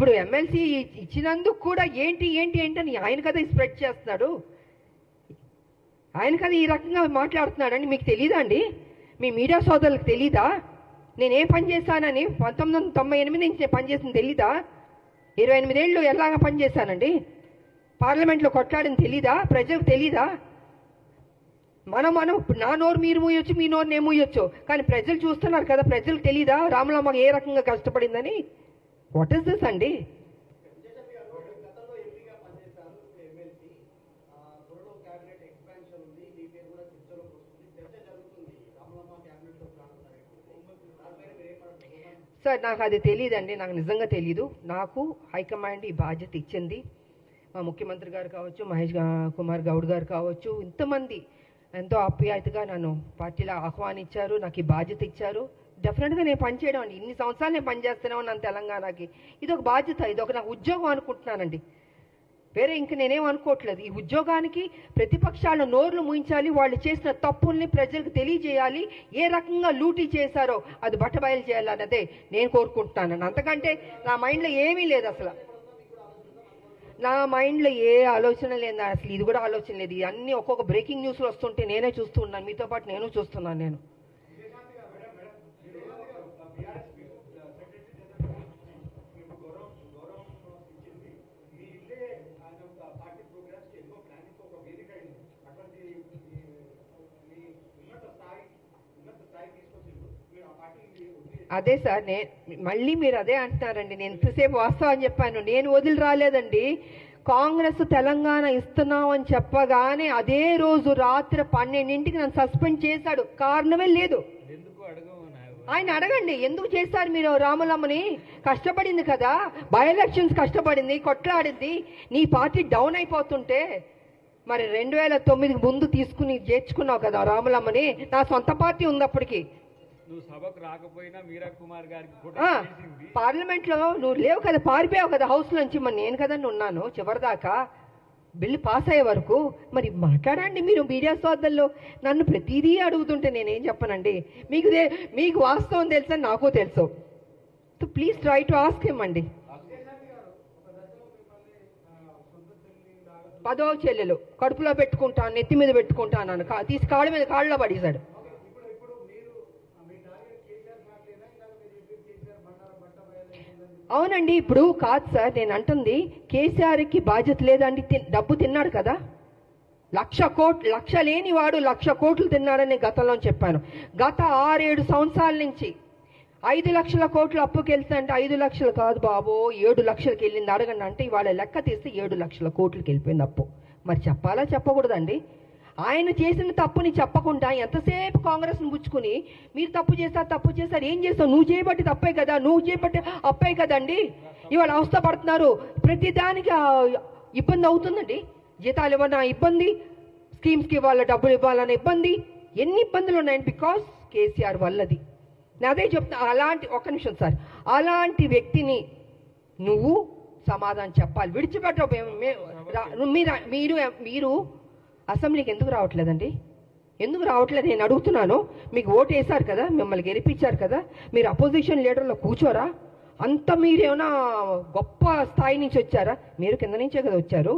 ఇప్పుడు ఎమ్మెల్సీ ఇచ్చినందుకు కూడా ఏంటి ఏంటి ఏంటి అని ఆయన కదా స్ప్రెడ్ చేస్తున్నాడు. ఆయన కదా ఈ రకంగా మాట్లాడుతున్నాడని మీకు తెలీదా అండి? మీ మీడియా సోదరులకు తెలీదా? నేనేం పని చేశానని? పంతొమ్మిది వందల తొంభై ఎనిమిది నుంచి నేను పనిచేసింది తెలీదా? ఇరవై ఎనిమిదేళ్ళు ఎలాగా పనిచేశానండి పార్లమెంట్లో కొట్లాడని తెలీదా? ప్రజలకు తెలీదా? మనం మనం నా నోరు మీరు మూయొచ్చు మీ నోరు నేను మూయొచ్చు. కానీ ప్రజలు చూస్తున్నారు కదా ప్రజలకు తెలీదా? రామలమ్మ ఏ రకంగా కష్టపడిందని? వాట్ ఈస్ దిస్ అండి సార్ నాకు అది తెలియదండి నాకు నిజంగా తెలియదు నాకు హైకమాండ్ ఈ బాధ్యత ఇచ్చింది. మా ముఖ్యమంత్రి గారు కావచ్చు మహేష్ కుమార్ గౌడ్ గారు కావచ్చు ఇంతమంది ఎంతో ఆప్యాయతగా నన్ను పార్టీలో ఆహ్వానించారు. నాకు ఈ బాధ్యత ఇచ్చారు. డెఫినెట్గా నేను పనిచేయడం అండి. ఇన్ని సంవత్సరాలు నేను పనిచేస్తూనే ఉన్నాను తెలంగాణకి. ఇది ఒక బాధ్యత ఇది ఒక నాకు ఉద్యోగం అనుకుంటున్నానండి. వేరే ఇంక నేనేం అనుకోవట్లేదు. ఈ ఉద్యోగానికి ప్రతిపక్షాలు నోర్లు ముయించాలి వాళ్ళు చేసిన తప్పుల్ని ప్రజలకు తెలియజేయాలి ఏ రకంగా లూటీ చేశారో అది బట్టబయలు చేయాలన్నదే నేను కోరుకుంటున్నాను అంతకంటే నా మైండ్లో ఏమీ లేదు అసలు. నా మైండ్లో ఏ ఆలోచన లేదు అసలు ఇది కూడా ఆలోచన లేదు. ఇవన్నీ ఒక్కొక్క బ్రేకింగ్ న్యూస్లు వస్తుంటే నేనే చూస్తున్నాను మీతో పాటు నేను చూస్తున్నాను నేను పార్టీ ప్రోగ్రామ్స్కి ఎన్నో ప్లానింగ్ ఒక వేదిక అయింది అటువంటి మీ ఉన్నత స్థాయి ఉన్నత స్థాయి తీసుకొచ్చిండ్రు మీరు ఆ పార్టీని వదిలి అదే సార్ నే మళ్ళీ మీరు అదే అంటున్నారండి. నేను ఇంతసేపు వాస్తవం చెప్పాను. నేను వదిలి రాలేదండి. కాంగ్రెస్ తెలంగాణ ఇస్తున్నాం అని చెప్పగానే అదే రోజు రాత్రి పన్నెండింటికి నన్ను సస్పెండ్ చేశాడు. కారణమే లేదు. ఆయన అడగండి. ఎందుకు చేశారు మీరు రాములమ్మని? కష్టపడింది కదా. బై ఎలక్షన్స్ కష్టపడింది కొట్లాడింది. నీ పార్టీ డౌన్ అయిపోతుంటే మరి రెండు వేల తొమ్మిదికి ముందు తీసుకుని చేర్చుకున్నావు కదా రాములమ్మని? నా సొంత పార్టీ ఉంది అప్పటికి. నువ్వు సభకు రాకపోయినా మీరా కుమార్ గారికి ఆ, ఫోటో చేసింది పార్లమెంట్లో నువ్వు లేవు కదా పారిపోయావు కదా హౌస్ నుంచి. మరి నేను కదండి ఉన్నాను చివరిదాకా. బిల్లు పాస్ అయ్యే వరకు. మరి మాట్లాడండి మీరు మీడియా సోదరులు. నన్ను ప్రతిదీ అడుగుతుంటే నేనేం చెప్పనండి? మీకు మీకు వాస్తవం తెలుసా నాకు తెలుసు. ప్లీజ్ ట్రై టు ఆస్క్ అండి. పదో చెల్లెలు కడుపులో పెట్టుకుంటాను నెత్తి మీద పెట్టుకుంటాను కా- తీసి కాళ్ళ మీద కాళ్ళలో పడేశాడు. అవునండి ఇప్పుడు కాదు సార్ నేను అంటుంది కేసీఆర్కి బాధ్యత లేదండి డబ్బు తిన్నాడు కదా? లక్ష కోట్లు లక్ష లేని వాడు లక్ష కోట్లు తిన్నాడని గతంలో చెప్పాను. గత ఆరేడు సంవత్సరాల నుంచి ఐదు లక్షల కోట్లు అప్పుకి వెళ్తుంటే ఐదు లక్షలు కాదు బాబో ఏడు లక్షలకి వెళ్ళింది అడగండి అంటే ఇవాళ లెక్క తీస్తే ఏడు లక్షల కోట్లకి వెళ్ళిపోయింది అప్పు. మరి చెప్పాలా చెప్పకూడదండి? ఆయన చేసిన తప్పుని చెప్పకుండా ఎంతసేపు కాంగ్రెస్ను పుచ్చుకుని మీరు తప్పు చేస్తారు తప్పు చేస్తారు ఏం చేస్తావు? నువ్వు చేయబట్టి తప్పే కదా నువ్వు చేయబట్టి అప్పే కదండి? ఇవాళ అవస్థ పడుతున్నారు. ప్రతిదానికి ఇబ్బంది అవుతుందండి. జీతాలు ఇవ్వనా ఇబ్బంది. స్కీమ్స్కి ఇవ్వాల డబ్బులు ఇవ్వాలన్న ఇబ్బంది. ఎన్ని ఇబ్బందులు ఉన్నాయండి? బికాస్ కేసీఆర్ వల్లది. నేను అదే చెప్తా అలాంటి ఒక్క నిమిషం సార్. అలాంటి వ్యక్తిని నువ్వు సమాధానం చెప్పాలి. విడిచిపెట్టవు మీరు మీరు మీరు అసెంబ్లీకి ఎందుకు రావట్లేదండి? ఎందుకు రావట్లేదు? నేను అడుగుతున్నాను. మీకు ఓటు వేశారు కదా? మిమ్మల్ని గెలిపించారు కదా? మీరు అపోజిషన్ లీడర్లో కూర్చోరా? అంత మీరేమైనా గొప్ప స్థాయి నుంచి వచ్చారా? మీరు కింద నుంచే కదా వచ్చారు.